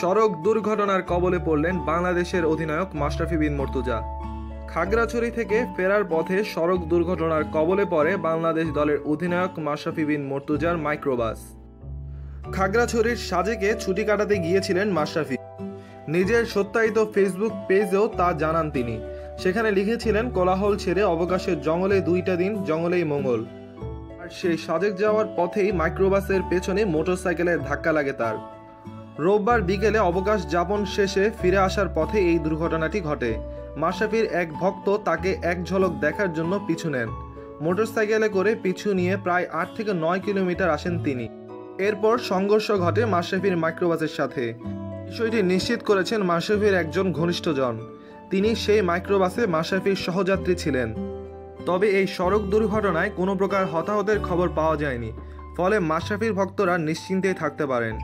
সড়ক দুর্ঘটনার কবলে পড়লেন বাংলাদেশের অধিনায়ক মাশরাফি বিন মর্তুজা। খাগড়াছড়ি থেকে ফেরার পথে সড়ক দুর্ঘটনার কবলে পড়ে বাংলাদেশ দলের অধিনায়ক মাশরাফি বিন মর্তুজার মাইক্রোবাস। খাগড়াছড়ির সাজেকে ছুটি কাটাতে গিয়েছিলেন মাশরাফি। নিজের সত্যায়িত ফেসবুক পেজেও তা জানান তিনি। সেখানে লিখেছিলেন, কোলাহল ছেড়ে অবকাশের জঙ্গলে দুইটা দিন, জঙ্গলেই মঙ্গল। আর সেই সাজেক যাওয়ার পথেই মাইক্রোবাসের পেছনে মোটরসাইকেলের ধাক্কা লাগে তার। রোববার বিকেলে অবকাশ যাপন শেষে ফিরে আসার পথে এই দুর্ঘটনাটি ঘটে। মাশরাফির এক ভক্ত তাকে এক ঝলক দেখার জন্য পিছু নেন। মোটরসাইকেলে করে পিছু নিয়ে প্রায় আট থেকে নয় কিলোমিটার আসেন তিনি। এরপর সংঘর্ষ ঘটে মাশরাফির মাইক্রোবাসের সাথে। বিষয়টি নিশ্চিত করেছেন মাশরাফির একজন ঘনিষ্ঠজন। তিনি সেই মাইক্রোবাসে মাশরাফির সহযাত্রী ছিলেন। তবে এই সড়ক দুর্ঘটনায় কোনো প্রকার হতাহতের খবর পাওয়া যায়নি। ফলে মাশরাফির ভক্তরা নিশ্চিন্তেই থাকতে পারেন।